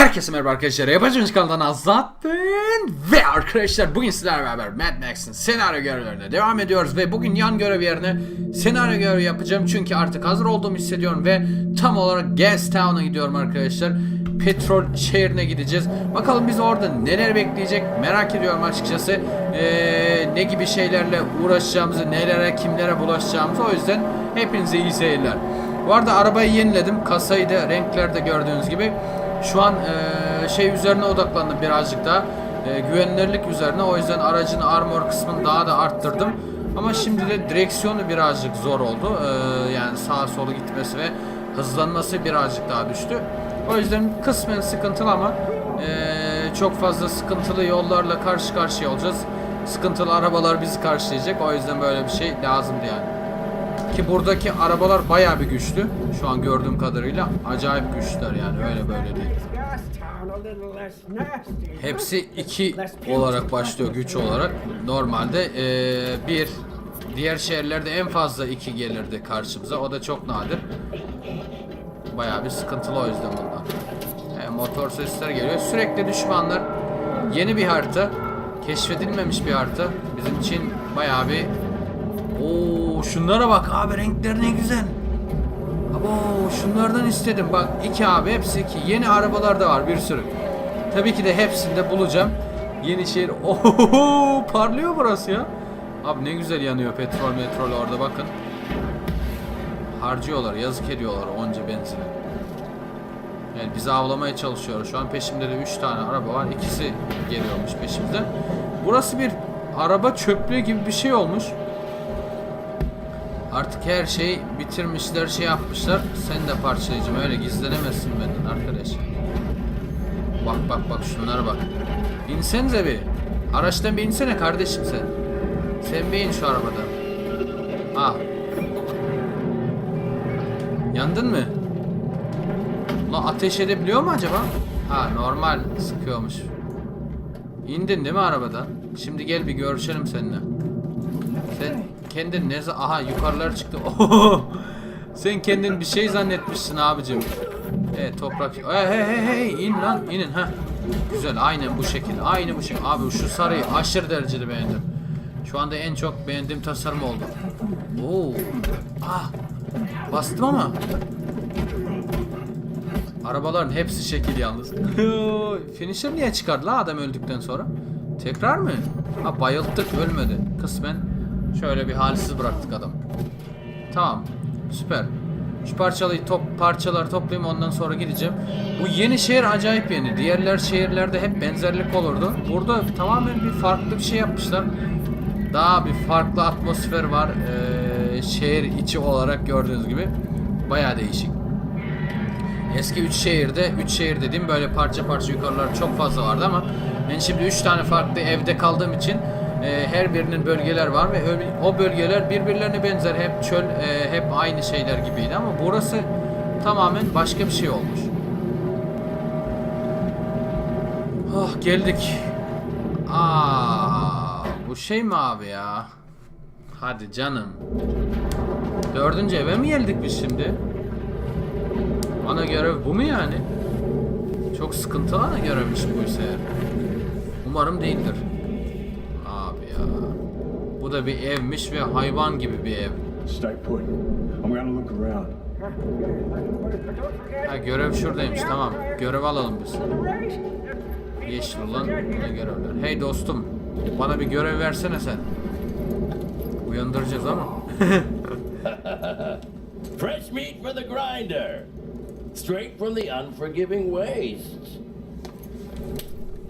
Herkese merhaba arkadaşlar. Yapacağımız kanaldan Azat ve arkadaşlar bugün sizlerle beraber Mad Max'in senaryo görevlerine devam ediyoruz ve bugün yan görev yerine senaryo görevi yapacağım çünkü artık hazır olduğumu hissediyorum ve tam olarak Gas Town'a gidiyorum arkadaşlar. Petrol şehrine gideceğiz. Bakalım biz orada neler bekleyecek merak ediyorum açıkçası. Ee, ne gibi şeylerle uğraşacağımızı, nelere, kimlere bulaşacağımızı o yüzden hepinize iyi seyirler. Bu arada arabayı yeniledim. Kasayı da renklerde gördüğünüz gibi. Şu an e, şey üzerine odaklandım birazcık daha. E, güvenilirlik üzerine. O yüzden aracın armor kısmını daha da arttırdım. Ama şimdi de direksiyonu birazcık zor oldu. E, yani sağa sola gitmesi ve hızlanması birazcık daha düştü. O yüzden kısmen sıkıntılı ama e, çok fazla sıkıntılı yollarla karşı karşıya olacağız. Sıkıntılı arabalar bizi karşılayacak. O yüzden böyle bir şey lazımdı yani. Ki buradaki arabalar bayağı bir güçlü. Şu an gördüğüm kadarıyla acayip güçlüler yani öyle böyle değil. Hepsi 2 olarak başlıyor güç olarak. Normalde eee, bir diğer şehirlerde en fazla 2 gelirdi karşımıza. O da çok nadir. Bayağı bir sıkıntılı o yüzden bunlar. E, motor sesleri geliyor. Sürekli düşmanlar. Yeni bir harita. Keşfedilmemiş bir harita. Bizim için bayağı bir Oo şunlara bak abi renkler ne güzel. Abo şunlardan istedim bak iki abi hepsi iki. Yeni arabalar da var bir sürü. Tabii ki de hepsini de bulacağım. Yeni şehir. Oho parlıyor burası ya. Abi ne güzel yanıyor petrol metrol orada bakın. Harcıyorlar yazık ediyorlar onca benzini. Yani bizi avlamaya çalışıyor. Şu an peşimde de 3 tane araba var. İkisi geliyormuş peşimizden. Burası bir araba çöplüğü gibi bir şey olmuş. Artık her şeyi bitirmişler, şey yapmışlar. Sen de parçalayacağım. Öyle gizlenemezsin benden arkadaş. Bak bak bak şunlara bak. İnsenize bir. Araçtan bir insene kardeşim sen. Sen bir in şu arabadan. Ah. Yandın mı? Ulan ateş edebiliyor mu acaba? Ha normal sıkıyormuş. İndin değil mi arabadan? Şimdi gel bir görüşelim seninle. Kendin ne za- aha yukarılara çıktı. Oho! Sen kendin bir şey zannetmişsin abicim. Evet toprak. Hey hey hey hey in lan inin ha. Güzel aynen bu şekilde. Aynı bu şekilde. Abi şu sarıyı aşırı derecede beğendim. Şu anda en çok beğendiğim tasarım oldu. Oo. Ah. Bastım ama. Arabaların hepsi şekil yalnız. Finisher niye çıkardı la adam öldükten sonra? Tekrar mı? Ha bayılttık ölmedi. Kısmen şöyle bir halsiz bıraktık adam. Tamam. Süper. Şu parçalayı top parçaları toplayayım ondan sonra gideceğim. Bu yeni şehir acayip yeni. Diğerler şehirlerde hep benzerlik olurdu. Burada tamamen bir farklı bir şey yapmışlar. Daha bir farklı atmosfer var. Ee, şehir içi olarak gördüğünüz gibi. Bayağı değişik. Eski 3 şehirde, 3 şehir dediğim böyle parça parça yukarılar çok fazla vardı ama ben şimdi 3 tane farklı evde kaldığım için e, her birinin bölgeler var ve o bölgeler birbirlerine benzer. Hep çöl, e, hep aynı şeyler gibiydi ama burası tamamen başka bir şey olmuş. Ah geldik. Aa, bu şey mi abi ya? Hadi canım. Dördüncü eve mi geldik biz şimdi? Ana görev bu mu yani? Çok sıkıntılı ana görevmiş buysa eğer. Umarım değildir. Bu da bir evmiş ve hayvan gibi bir ev. Stay put. I'm gonna look around. Ha görev şuradaymış tamam. Görev alalım biz. Yeşil olan ne görevler. Hey dostum. Bana bir görev versene sen. Uyandıracağız ama. Fresh meat for the grinder. Straight from the unforgiving wastes.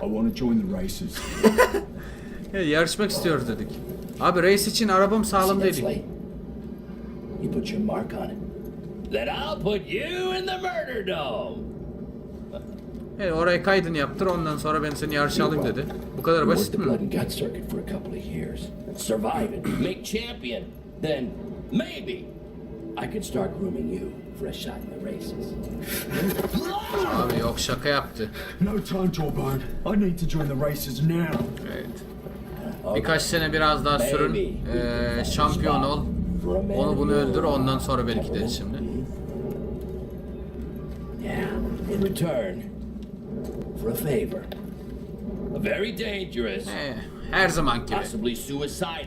I want to join the races. Ya, yarışmak istiyoruz dedik. Abi race için arabam sağlam late. You put your mark on it. Then I'll put you in the murder dome. Evet oraya kaydını yaptır ondan sonra ben seni yarışa alayım dedi. Bu kadar basit mi? Survive it. Make champion. Then maybe I could start grooming you for a shot in the races. Abi yok şaka yaptı. no time, Jawbone. I need to join the races now. Evet. Birkaç sene biraz daha sürün. eee, şampiyon ol. Onu bunu öldür ondan sonra belki de şimdi. In return, for a favor. A very dangerous, Ee, her zaman gibi. possibly suicidal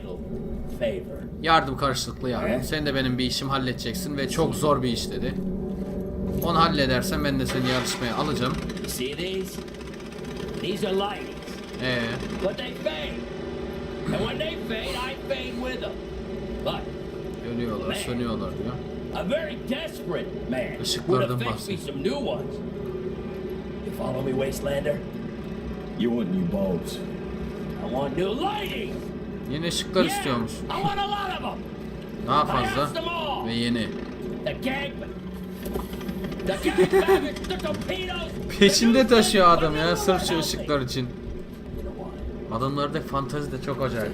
favor. Yardım karşılıklı yardım. Sen de benim bir işim halledeceksin ve çok zor bir iş dedi. Onu halledersen ben de seni yarışmaya alacağım. Ee, but they fade. And when they fade, I fade with them. But ölüyorlar, sönüyorlar diyor. a very desperate man Işıklardan would have fixed me bahsediyor. some new ones. You follow me, Wastelander? You want new bulbs? I want new lighting. Yeni ışıklar Yeah, istiyormuş. I want a lot of them. Daha fazla ve yeni. The gang, the torpedoes. Peşinde taşıyor adam ya sırf şu ışıklar için. Adamlarda fantezi de çok acayip.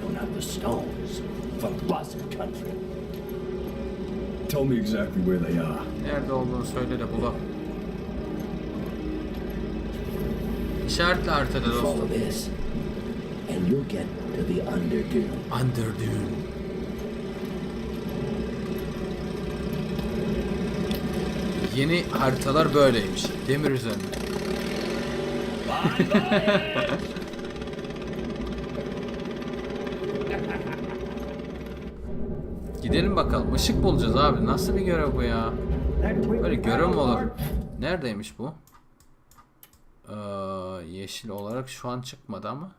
Tell me exactly where they are. Nerede olduğunu söyle de bulalım. İşaretle haritada dostum. And you'll get to the Underdune. Underdune. Yeni haritalar böyleymiş. Demir üzerinde. Gidelim bakalım. Işık bulacağız abi. Nasıl bir görev bu ya? Böyle görev mi olur? Neredeymiş bu? Ee, yeşil olarak şu an çıkmadı ama.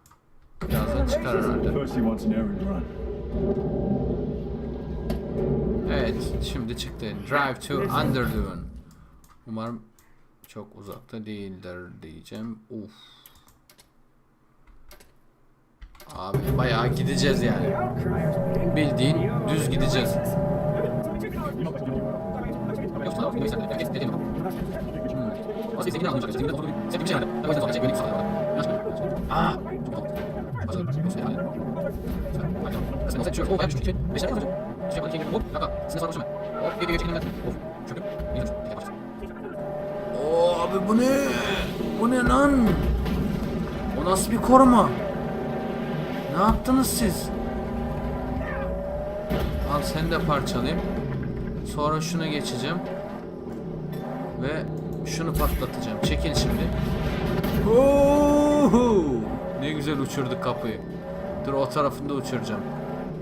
Birazdan çıkar herhalde. Evet, şimdi çıktı. Drive to Underdune. Umarım çok uzakta değildir diyeceğim. Uf. Abi bayağı gideceğiz yani. Bildiğin düz gideceğiz. Aa. Oo abi bu ne? Bu ne lan? O nasıl bir koruma? Ne yaptınız siz? Al sen de parçalayayım. Sonra şuna geçeceğim. Ve şunu patlatacağım. Çekil şimdi. Oo! Ne güzel uçurduk kapıyı. Dur o tarafında uçuracağım.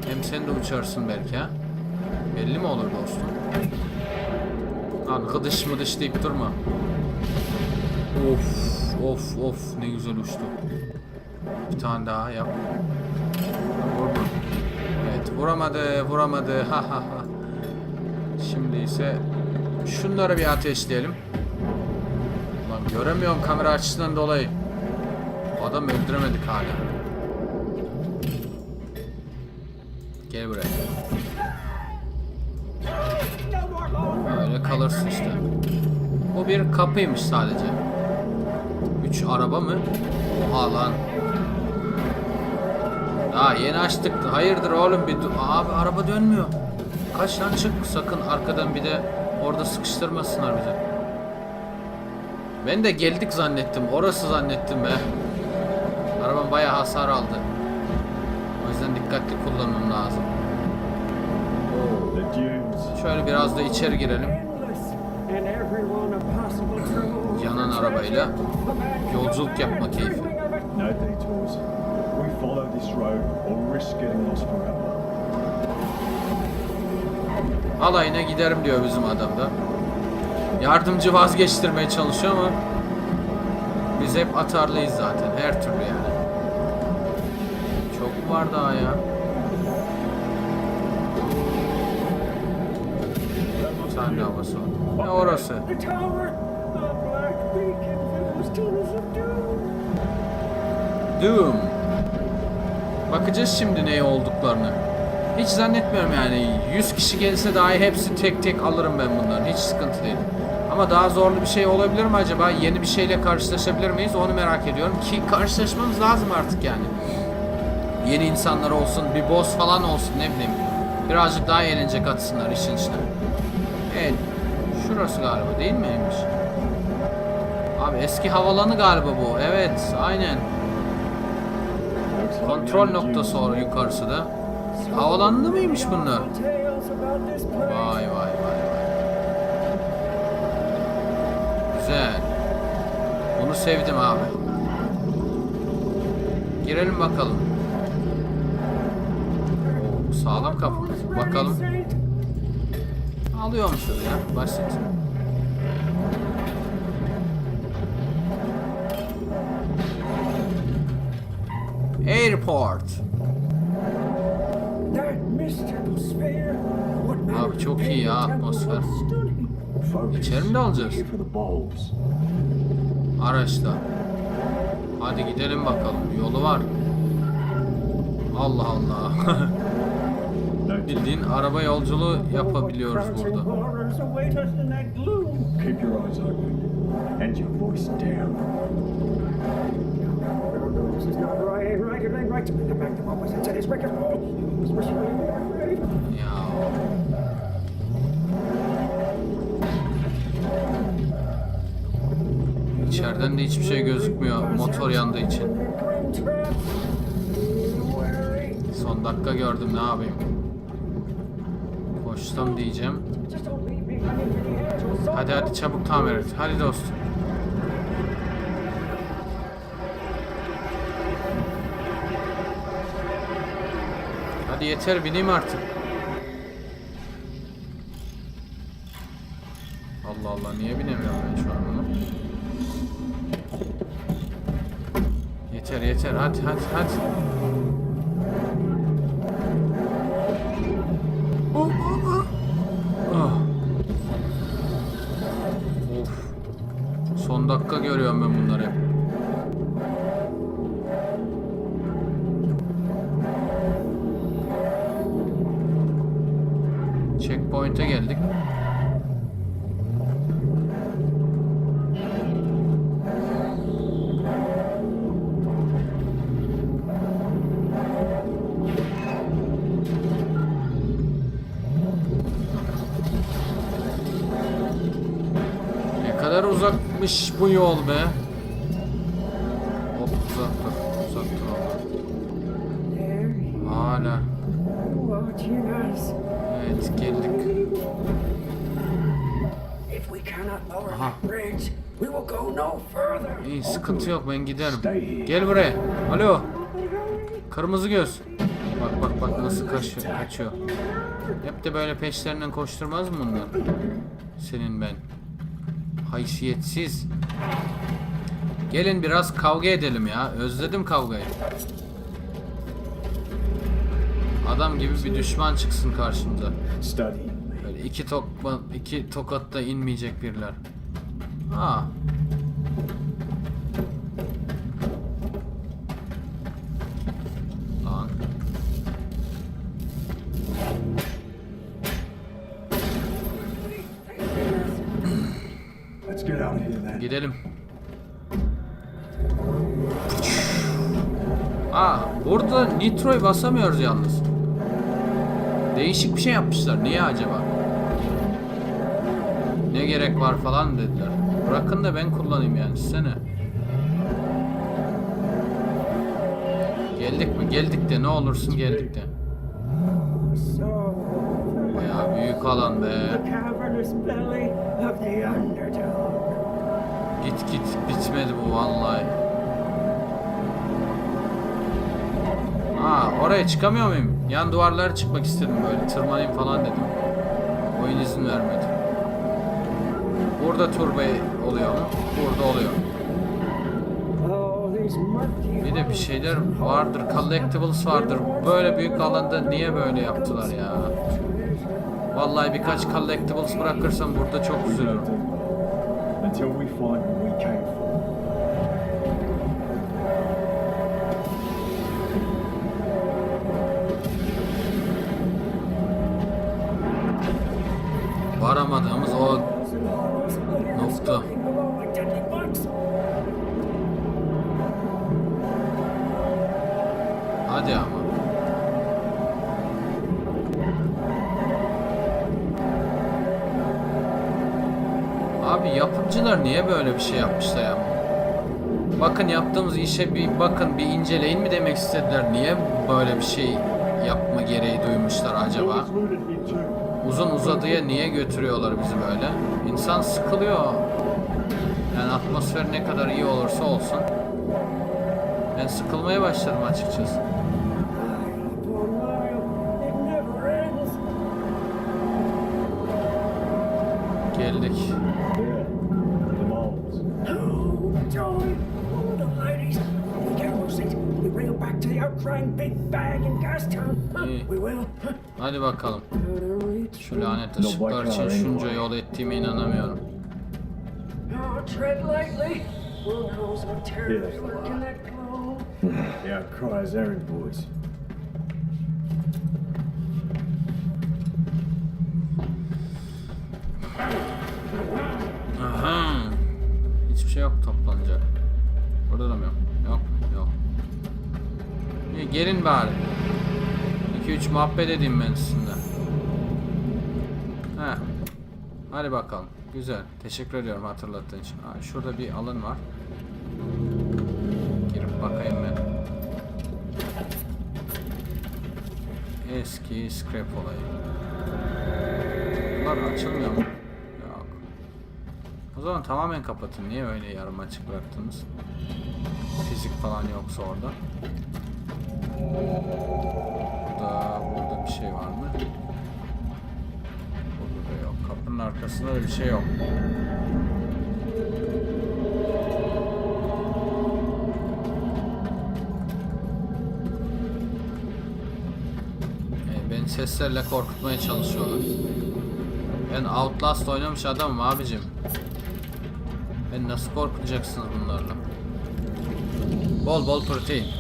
Hem sen de uçarsın belki ha. Belli mi olur dostum? Lan gıdış mıdış deyip durma. Of of of ne güzel uçtu. Bir tane daha yap. Evet vuramadı vuramadı ha ha ha. Şimdi ise şunları bir ateşleyelim. Lan göremiyorum kamera açısından dolayı. Adam öldüremedik hala. Gel buraya. Öyle kalırsın işte. Bu bir kapıymış sadece. Üç araba mı? Oha lan. Daha yeni açtık. Hayırdır oğlum bir Abi araba dönmüyor. Kaç lan çık sakın arkadan bir de orada sıkıştırmasınlar bizi. Ben de geldik zannettim. Orası zannettim be. Arabam bayağı hasar aldı. O yüzden dikkatli kullanmam lazım. Şöyle biraz da içeri girelim. Yanan arabayla yolculuk yapma keyfi. No detours. We follow this road or risk getting lost forever. Alayına giderim diyor bizim adam da. Yardımcı vazgeçtirmeye çalışıyor ama biz hep atarlıyız zaten her türlü yani. Çok var daha ya. Tane daha basalım. Ne orası? The Bakacağız şimdi ne olduklarını. Hiç zannetmiyorum yani 100 kişi gelse dahi hepsi tek tek alırım ben bunların. Hiç sıkıntı değil. Ama daha zorlu bir şey olabilir mi acaba? Yeni bir şeyle karşılaşabilir miyiz? Onu merak ediyorum. Ki karşılaşmamız lazım artık yani. Yeni insanlar olsun, bir boss falan olsun ne bileyim. Birazcık daha eğlence katsınlar işin içine. Evet. Şurası galiba değil miymiş? Abi eski havalanı galiba bu. Evet, aynen. Kontrol noktası or yukarısı da. Havalandı mıymış bunlar? Vay vay vay vay. Güzel. Bunu sevdim abi. Girelim bakalım. Oo, sağlam kapımız. Bakalım. Alıyormuşuz ya. Basit. Airport. Abi çok iyi ya atmosfer. İçeri mi dalacağız? Here for the bulbs. Araçta. Hadi gidelim bakalım. Yolu var. Allah Allah. Bildiğin araba yolculuğu yapabiliyoruz burada. keep your eyes open and your voice down. No, no, this is not right. Right, it ain't right to bring them back to what was it? It's wicked. Oh, this was really afraid. Ya. İçeriden de hiçbir şey gözükmüyor motor yandığı için. Son dakika gördüm ne yapayım. Koştum diyeceğim. Hadi hadi çabuk tamir et. Hadi dostum. Hadi yeter bineyim artık. Allah Allah niye binemiyorum ben şu an bunu? Yeter yeter hadi hadi hadi. Ah. Son dakika görüyorum ben bunları hep. Checkpoint'e geldik. Ne kadar uzakmış bu yol be. Hop uzak dur. Uzak dur. Hala. Evet geldik. Aha. İyi sıkıntı yok ben giderim. Gel buraya. Alo. Kırmızı göz. Bak bak bak nasıl kaçıyor. kaçıyor. Hep de böyle peşlerinden koşturmaz mı bunlar? Senin ben. Haysiyetsiz. Gelin biraz kavga edelim ya. Özledim kavgayı. Adam gibi bir düşman çıksın karşımıza. Böyle iki tokma, iki tokatta inmeyecek birler. Ha. Nitroyu basamıyoruz yalnız. Değişik bir şey yapmışlar. Niye acaba? Ne gerek var falan dediler. Bırakın da ben kullanayım yani. Size ne? Geldik mi? Geldik de ne olursun geldik de. Bayağı büyük alan be. Git git bitmedi bu vallahi. Aa oraya çıkamıyor muyum? Yan duvarlara çıkmak istedim böyle tırmanayım falan dedim. Oyun izin vermedi. Burada turbo oluyor? Burada oluyor. Bir de bir şeyler vardır, collectibles vardır. Böyle büyük alanda niye böyle yaptılar ya? Vallahi birkaç collectibles bırakırsam burada çok üzülürüm. Varamadığımız o nokta. Hadi ama. Abi yapımcılar niye böyle bir şey yapmışlar ya? Bakın yaptığımız işe bir bakın bir inceleyin mi demek istediler? Niye böyle bir şey yapma gereği duymuşlar acaba? Uzun uzadıya niye götürüyorlar bizi böyle? İnsan sıkılıyor. Yani atmosfer ne kadar iyi olursa olsun. Ben sıkılmaya başladım açıkçası. Geldik. İyi. Hadi bakalım. Şu lanet ışıklar için şunca yol ettiğime inanamıyorum. Yeah. cries errand boys. Aha. Hiçbir şey yok toplanacak. Burada da mı yok. İyi, gelin bari. 2-3 muhabbet edeyim ben sizinle. Heh. Hadi bakalım. Güzel. Teşekkür ediyorum hatırlattığın için. Aa, şurada bir alın var. Girip bakayım ben. Eski scrap olayı. Bunlar açılmıyor mu? Yok. O zaman tamamen kapatın. Niye öyle yarım açık bıraktınız? Fizik falan yoksa orada. Burada, burada bir şey var mı? Burada da yok. Kapının arkasında da bir şey yok. E, beni seslerle korkutmaya çalışıyorlar. Ben Outlast oynamış adamım abicim. Beni nasıl korkutacaksınız bunlarla? Bol bol protein.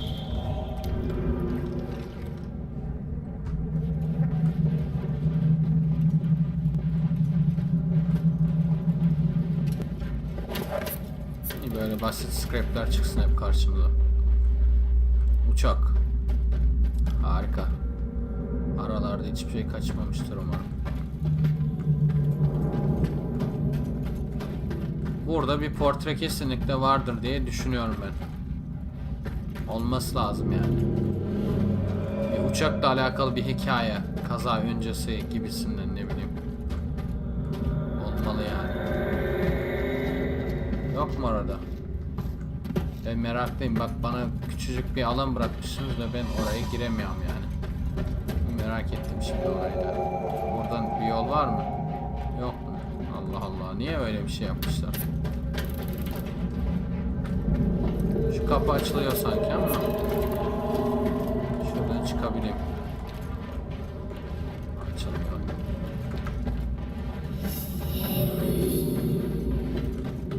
Basit scrapler çıksın hep karşımıza. Uçak. Harika. Aralarda hiçbir şey kaçmamıştır umarım. Burada bir portre kesinlikle vardır diye düşünüyorum ben. Olması lazım yani. Bir uçakla alakalı bir hikaye, kaza öncesi gibisinden ne bileyim. Olmalı yani. Yok mu orada? Ben meraklıyım. Bak bana küçücük bir alan bırakmışsınız ve ben oraya giremiyorum yani. Merak ettim şimdi orayı da. Buradan bir yol var mı? Yok mu? Allah Allah. Niye öyle bir şey yapmışlar? Şu kapı açılıyor sanki ama. Şuradan çıkabileyim. Açılmıyor.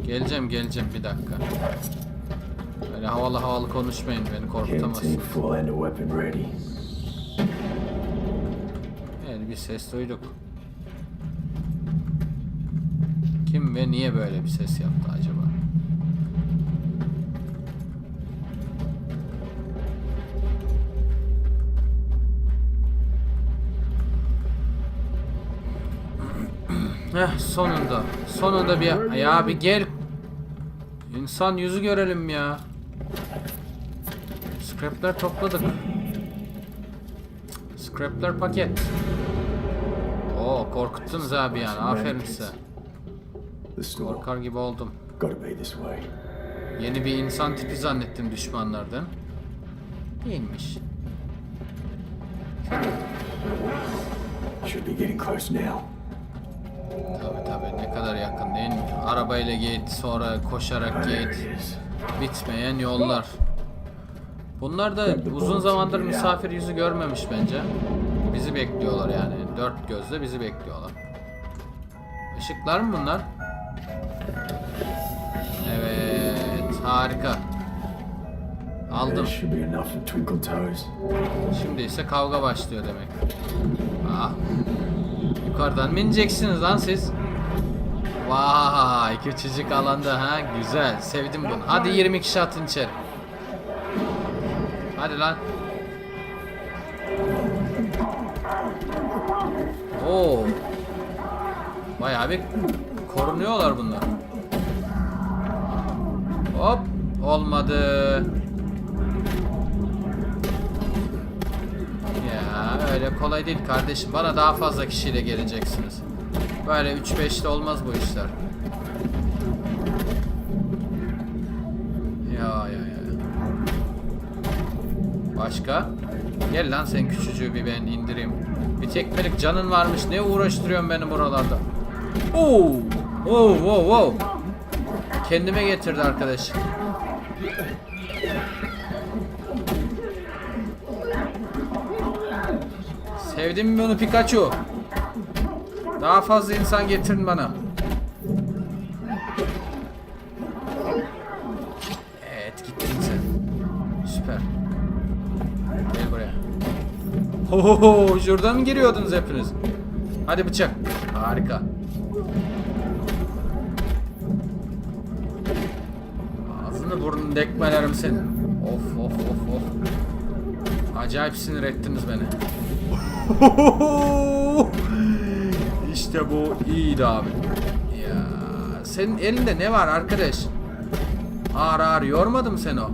Geleceğim geleceğim bir dakika. Öyle havalı havalı konuşmayın beni korkutamazsınız. Evet bir ses duyduk. Kim ve niye böyle bir ses yaptı acaba? Heh sonunda. Sonunda bir ya bir gel. İnsan yüzü görelim ya. Scrapler topladık. Scrapler paket. Oo korkuttunuz abi yani. Aferin size. Korkar gibi oldum. Yeni bir insan tipi zannettim düşmanlardan. Değilmiş. Should be getting close now. Tabi tabi ne kadar yakın değil mi? Arabayla git sonra koşarak git. Bitmeyen yollar. Bunlar da uzun zamandır misafir yüzü görmemiş bence. Bizi bekliyorlar yani. Dört gözle bizi bekliyorlar. Işıklar mı bunlar? Evet, harika. Aldım. Şimdi ise kavga başlıyor demek. Ah. Yukarıdan mı ineceksiniz lan siz? Vay küçücük alanda ha güzel sevdim bunu. Hadi 20 kişi atın içeri. Hadi lan. Oo. Bayağı bir korunuyorlar bunlar. Hop olmadı. Ya öyle kolay değil kardeşim. Bana daha fazla kişiyle geleceksiniz. Böyle 3-5'te olmaz bu işler. Ya ya. Başka? Gel lan sen küçücüğü bir ben indireyim. Bir tekmelik canın varmış. Ne uğraştırıyorsun beni buralarda? Oo! Oo, wow, wow. Kendime getirdi arkadaş. Sevdim mi onu Pikachu? Daha fazla insan getirin bana. Ho şuradan mı giriyordunuz hepiniz? Hadi bıçak. Harika. Ağzını burnunu dekmelerim senin. Of of of of. Acayip sinir ettiniz beni. işte bu iyiydi abi. Ya senin elinde ne var arkadaş? Ağır ağır yormadı mı sen o?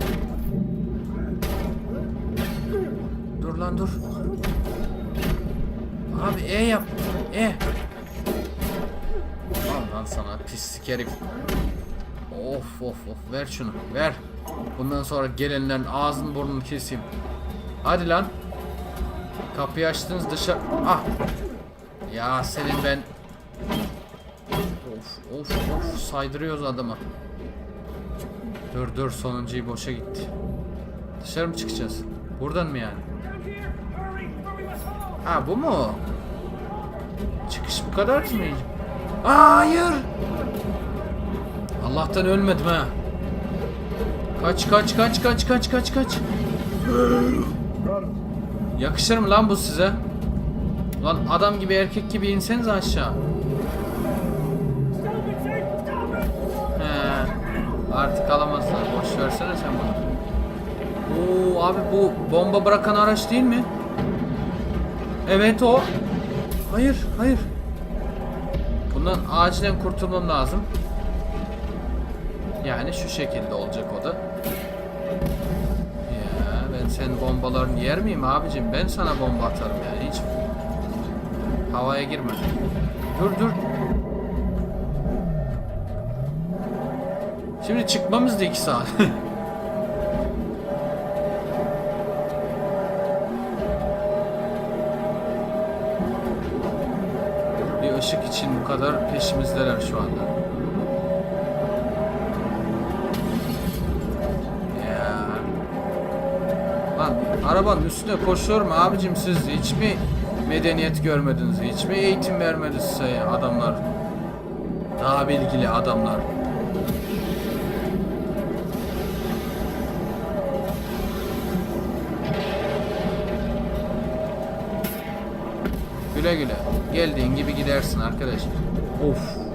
Dur lan dur. Abi E yap. E. Al lan sana pislik herif. Of of of ver şunu ver. Bundan sonra gelenlerin ağzını burnunu keseyim. Hadi lan. Kapıyı açtınız dışarı. Ah. Ya senin ben. Of of of saydırıyoruz adamı. Dur dur sonuncuyu boşa gitti. Dışarı mı çıkacağız? Buradan mı yani? Ha bu mu? Çıkış bu kadar mı? Aa, hayır. Allah'tan ölmedim ha. Kaç kaç kaç kaç kaç kaç kaç. Yakışır mı lan bu size? Lan adam gibi erkek gibi inseniz aşağı. Artık alamazlar. Boş versene sen bunu. Oo abi bu bomba bırakan araç değil mi? Evet o. Hayır, hayır. Bundan acilen kurtulmam lazım. Yani şu şekilde olacak o da. Ya ben senin bombalarını yer miyim abicim? Ben sana bomba atarım yani hiç havaya girme. Dur dur. Şimdi çıkmamız da 2 saat. için bu kadar peşimizdeler şu anda. Ya. Lan arabanın üstüne koşuyorum abicim siz hiç mi medeniyet görmediniz? Hiç mi eğitim vermedi size adamlar? Daha bilgili adamlar. Güle güle. Geldiğin gibi gidersin arkadaş. Of.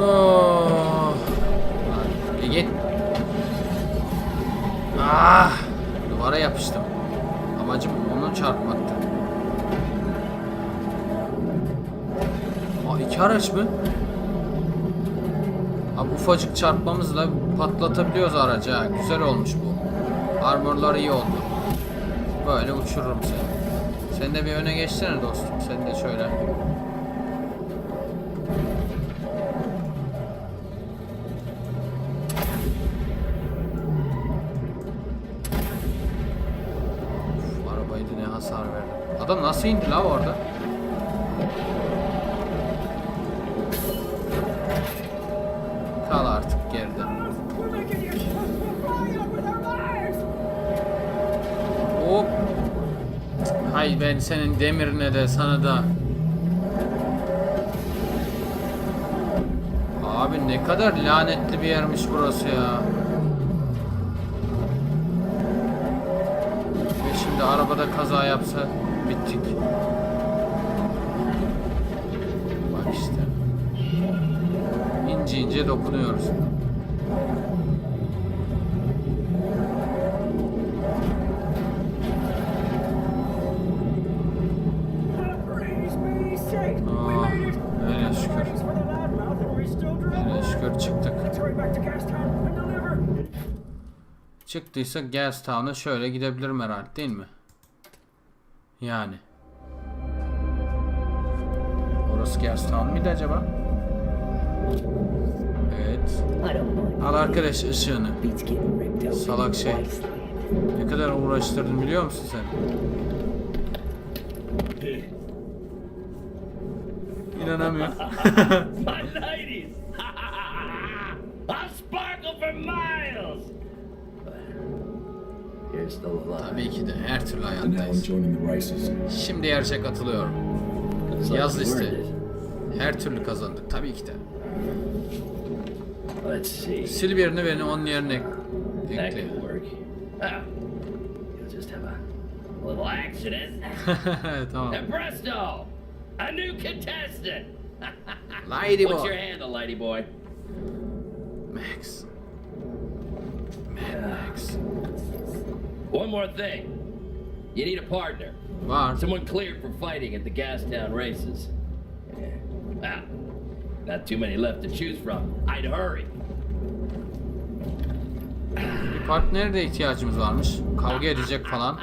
Oh. Lan, Git. Ah! Duvara yapıştım. Amacım onu çarpmaktı. Aa iki araç mı? Ufacık çarpmamızla patlatabiliyoruz aracı ha. Güzel olmuş bu. Armorlar iyi oldu. Böyle uçururum seni. Sen de bir öne geçsene dostum. Sen de şöyle. Uf, arabayı ne hasar verdi. Adam nasıl indi la orada? Hay ben senin demirine de sana da. Abi ne kadar lanetli bir yermiş burası ya. Ve şimdi arabada kaza yapsa bittik. Bak işte. İnce ince dokunuyoruz. Çıktıysa Gastown'a şöyle gidebilirim herhalde değil mi? Yani. Burası Gerstown mıydı acaba? Evet. Al arkadaş ışığını. Salak şey. Ne kadar uğraştırdın biliyor musun sen? İnanamıyorum. Tabii ki de her türlü And now I'm hayattayız. joining the races. Şimdi yarışa katılıyorum. Yaz liste. Her türlü kazandık tabii ki de. Let's see. Sil birini beni onun yerine That ekle. could work. Ah, you'll just have a little accident. tamam. presto! A new contestant! Lady What's boy. your handle, lady boy? Max. Mad Max. One more thing. You need a partner. Var. Someone cleared for fighting at the Gastown races. Yeah. Well, not too many left to choose from. I'd hurry. Bir partnere de ihtiyacımız varmış. Kavga edecek falan.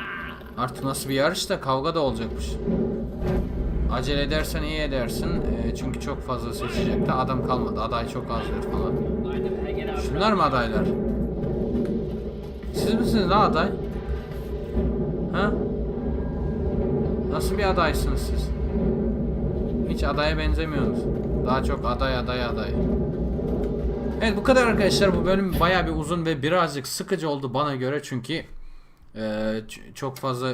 Artık nasıl bir yarış da kavga da olacakmış. Acele edersen iyi edersin. Ee, çünkü çok fazla seçecekte adam kalmadı. Aday çok azdır falan. Şunlar mı adaylar? Siz misiniz lan aday? Nasıl bir adaysınız siz? Hiç adaya benzemiyorsunuz. Daha çok aday aday aday. Evet bu kadar arkadaşlar bu bölüm baya bir uzun ve birazcık sıkıcı oldu bana göre çünkü e, çok fazla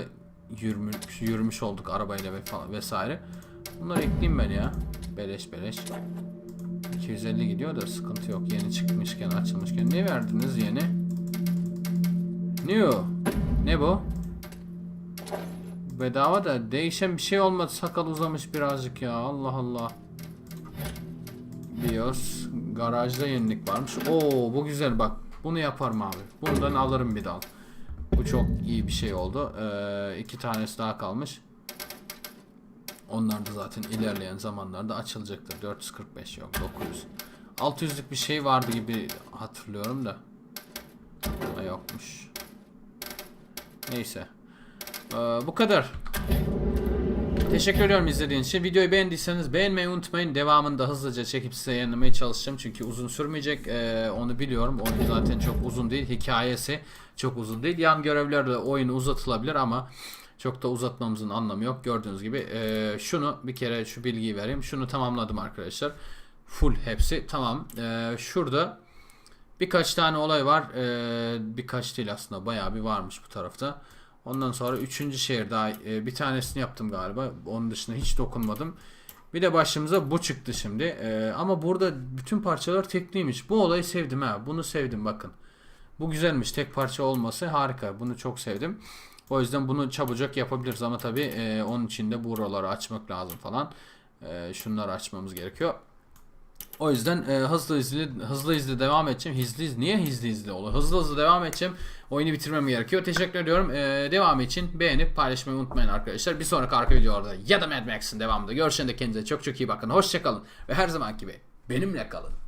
yürümüş, yürümüş olduk arabayla ve falan vesaire. Bunları ekleyeyim ben ya. Beleş beleş. 250 gidiyor da sıkıntı yok. Yeni çıkmışken açılmışken. Ne verdiniz yeni? New. Ne bu? Bedava da değişen bir şey olmadı. Sakal uzamış birazcık ya. Allah Allah. BIOS. Garajda yenilik varmış. Oo bu güzel bak. Bunu yaparım abi. Bundan alırım bir dal. Bu çok iyi bir şey oldu. Ee, iki tanesi daha kalmış. Onlar da zaten ilerleyen zamanlarda açılacaktır. 445 yok 900. 600'lük bir şey vardı gibi hatırlıyorum da. Ama yokmuş. Neyse. Ee, bu kadar. Teşekkür ediyorum izlediğiniz için. Videoyu beğendiyseniz beğenmeyi unutmayın. Devamını da hızlıca çekip size yayınlamaya çalışacağım. Çünkü uzun sürmeyecek. Ee, onu biliyorum. Oyun zaten çok uzun değil. Hikayesi çok uzun değil. Yan görevlerle oyun uzatılabilir ama çok da uzatmamızın anlamı yok. Gördüğünüz gibi ee, şunu bir kere şu bilgiyi vereyim. Şunu tamamladım arkadaşlar. Full hepsi tamam. Ee, şurada birkaç tane olay var. Ee, birkaç değil aslında bayağı bir varmış bu tarafta. Ondan sonra üçüncü şehir daha e, bir tanesini yaptım galiba. Onun dışında hiç dokunmadım. Bir de başımıza bu çıktı şimdi. Ee, ama burada bütün parçalar tekliymiş. Bu olayı sevdim ha. Bunu sevdim bakın. Bu güzelmiş. Tek parça olması harika. Bunu çok sevdim. O yüzden bunu çabucak yapabiliriz ama tabii e, onun için de buraları açmak lazım falan. E, şunları açmamız gerekiyor. O yüzden e, hızlı hızlı hızlı hızlı devam edeceğim. Hızlı hızlı niye hızlı hızlı oluyor? Hızlı hızlı devam edeceğim. Oyunu bitirmem gerekiyor. Teşekkür ediyorum. E, devamı için beğenip paylaşmayı unutmayın arkadaşlar. Bir sonraki arka videolarda ya da Mad Max'in devamında görüşene de kendinize çok çok iyi bakın. Hoşçakalın ve her zaman gibi benimle kalın.